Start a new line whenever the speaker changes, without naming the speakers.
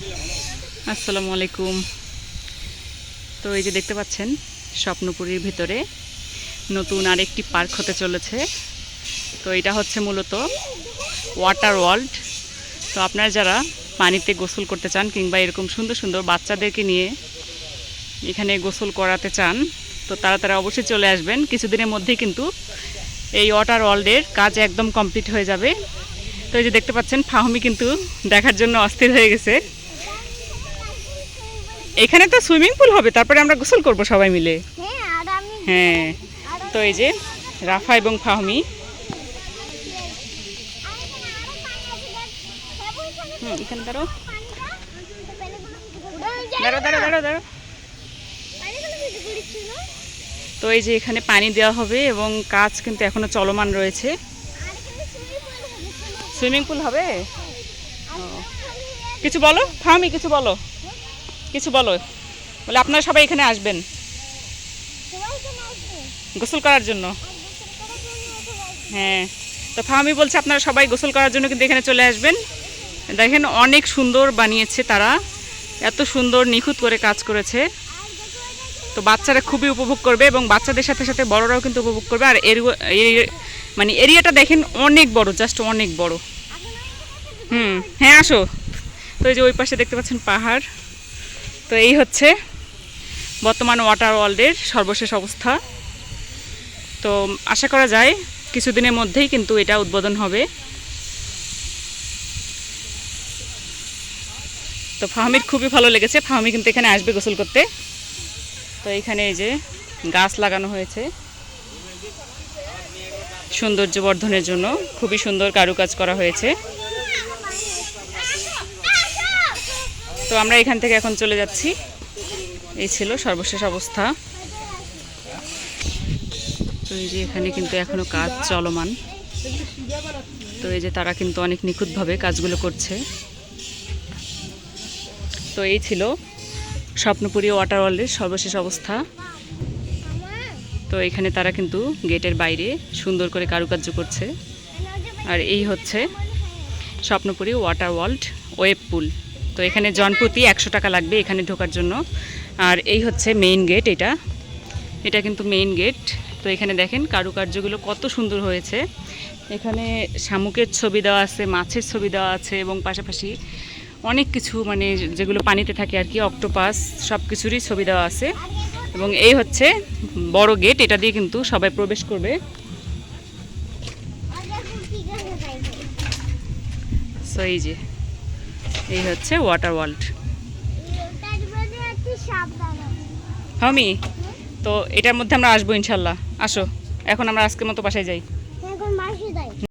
আসসালামু আলাইকুম। তো এই যে দেখতে পাচ্ছেন, স্বপ্নপুরীর ভিতরে নতুন আরেকটি পার্ক হতে চলেছে। তো এটা হচ্ছে মূলত ওয়াটার ওয়ার্ল্ড। তো আপনারা যারা পানিতে গোসল করতে চান কিংবা এরকম সুন্দর সুন্দর বাচ্চাদেরকে নিয়ে এখানে গোসল করাতে চান, তো তারা তারা অবশ্যই চলে আসবেন। কিছুদিনের মধ্যেই কিন্তু এই ওয়াটার ওয়ার্ল্ডের কাজ একদম কমপ্লিট হয়ে যাবে। তো এই যে দেখতে পাচ্ছেন, ফাহমি কিন্তু দেখার জন্য অস্থির হয়ে গেছে। এখানে তো সুইমিং পুল হবে তারপরে আমরা গোসল করব সবাই মিলে।
হ্যাঁ
হ্যাঁ তো এই যে রাফা এবং ফাহমি। হুম এখানে দাঁড়ো দাঁড়ো দাঁড়ো দাঁড়ো দাঁড়ো তো এই যে এখানে পানি দেওয়া হবে এবং কাজ কিন্তু এখনও চলমান রয়েছে। সুইমিং পুল হবে? কিছু বলো ফাহমি কিছু বলো। কিছু বলো। বলে আপনারা সবাই এখানে আসবেন। গোসল করার জন্য। হ্যাঁ। তো ফাহমি বলছে আপনারা সবাই গোসল করার জন্য কিন্তু এখানে চলে আসবেন। দেখেন অনেক সুন্দর বানিয়েছে তারা। এত সুন্দর নিখুঁত করে কাজ করেছে। তো বাচ্চারা খুবই উপভোগ করবে এবং বাচ্চাদের সাথে সাথে বড়রাও কিন্তু উপভোগ করবে। আর এর মানে এরিয়াটা দেখেন অনেক বড়, জাস্ট অনেক বড়। হুম। হ্যাঁ আসো। তো এই যে ওই পাশে দেখতে পাচ্ছেন পাহাড়। তো এই হচ্ছে বর্তমান ওয়াটার ওয়ার্ল্ডের সর্বশেষ অবস্থা। তো আশা করা যায় কিছুদিনের মধ্যেই কিন্তু এটা উদ্বোধন হবে। তো ফাহমির খুবই ভালো লেগেছে। ফাহমি কিন্তু এখানে আসবে গোসল করতে। তো এখানে এই যে গাছ লাগানো হয়েছে। সৌন্দর্য বর্ধনের জন্য খুবই সুন্দর কারুকাজ করা হয়েছে। তো আমরা এখান থেকে এখন চলে যাচ্ছি। এই ছিল সর্বশেষ অবস্থা। তো এই যে এখানে কিন্তু এখনও কাজ চলমান। তো এই যে তারা কিন্তু অনেক নিখুঁতভাবে কাজগুলো করছে। তো এই ছিল স্বপ্নপুরী ওয়াটার ওয়ার্ল্ডের সর্বশেষ অবস্থা। তো এখানে তারা কিন্তু গেটের বাইরে সুন্দর করে কারুকার্য করছে। আর এই হচ্ছে Swapnapuri water world wave pool. তো এখানে জনপ্রতি একশো টাকা লাগবে এখানে ঢোকার জন্য। আর এই হচ্ছে মেইন গেট এটা। এটা কিন্তু মেইন গেট তো এখানে দেখেন কারুকার্যগুলো কত সুন্দর হয়েছে। এখানে শামুকের ছবি দেওয়া আছে, মাছের ছবি দেওয়া আছে এবং পাশাপাশি অনেক কিছু মানে যেগুলো পানিতে থাকে আর কি, অক্টোপাস সব কিছুরই ছবি দেওয়া আছে। এবং এই হচ্ছে বড় গেট এটা দিয়ে কিন্তু সবাই প্রবেশ করবে। সো এই যে। এই হচ্ছে ওয়াটার ওয়ার্ল্ড হমি, তো এটার মধ্যে আমরা আসব ইনশাল্লাহ। আসো, এখন আমরা আজকের মতো বাসায় যাই।